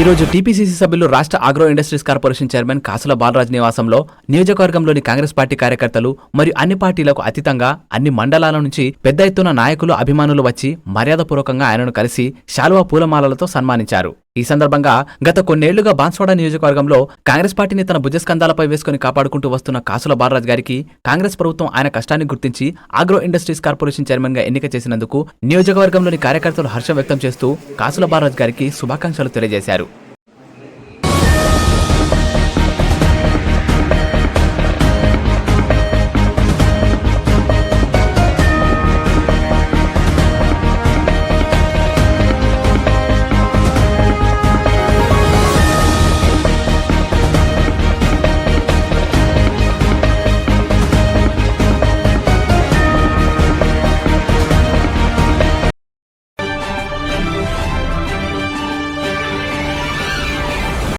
ఈరోజు టీపీసీసీ సభ్యులు రాష్ట్ర ఆగ్రో ఇండస్ట్రీస్ కార్పొరేషన్ చైర్మన్ కాసుల బాలరాజ్ నివాసంలో నియోజకవర్గంలోని కాంగ్రెస్ పార్టీ కార్యకర్తలు మరియు అన్ని పార్టీలకు అతీతంగా అన్ని మండలాల నుంచి పెద్ద ఎత్తున నాయకులు అభిమానులు వచ్చి మర్యాదపూర్వకంగా ఆయనను కలిసి శాలువా పూలమాలలతో సన్మానించారు. ఈ సందర్భంగా గత కొన్నేళ్ళుగా బాన్స్వాడ నియోజకవర్గంలో కాంగ్రెస్ పార్టీని తన భుజస్కంధాలపై వేసుకుని కాపాడుకుంటూ వస్తున్న కాసుల బాలరాజ్ గారికి కాంగ్రెస్ ప్రభుత్వం ఆయన కష్టాన్ని గుర్తించి ఆగ్రో ఇండస్ట్రీస్ కార్పొరేషన్ చైర్మన్గా ఎన్నిక చేసినందుకు నియోజకవర్గంలోని కార్యకర్తలు హర్షం వ్యక్తం చేస్తూ కాసుల బాలరాజ్ గారికి శుభాకాంక్షలు తెలియజేశారు.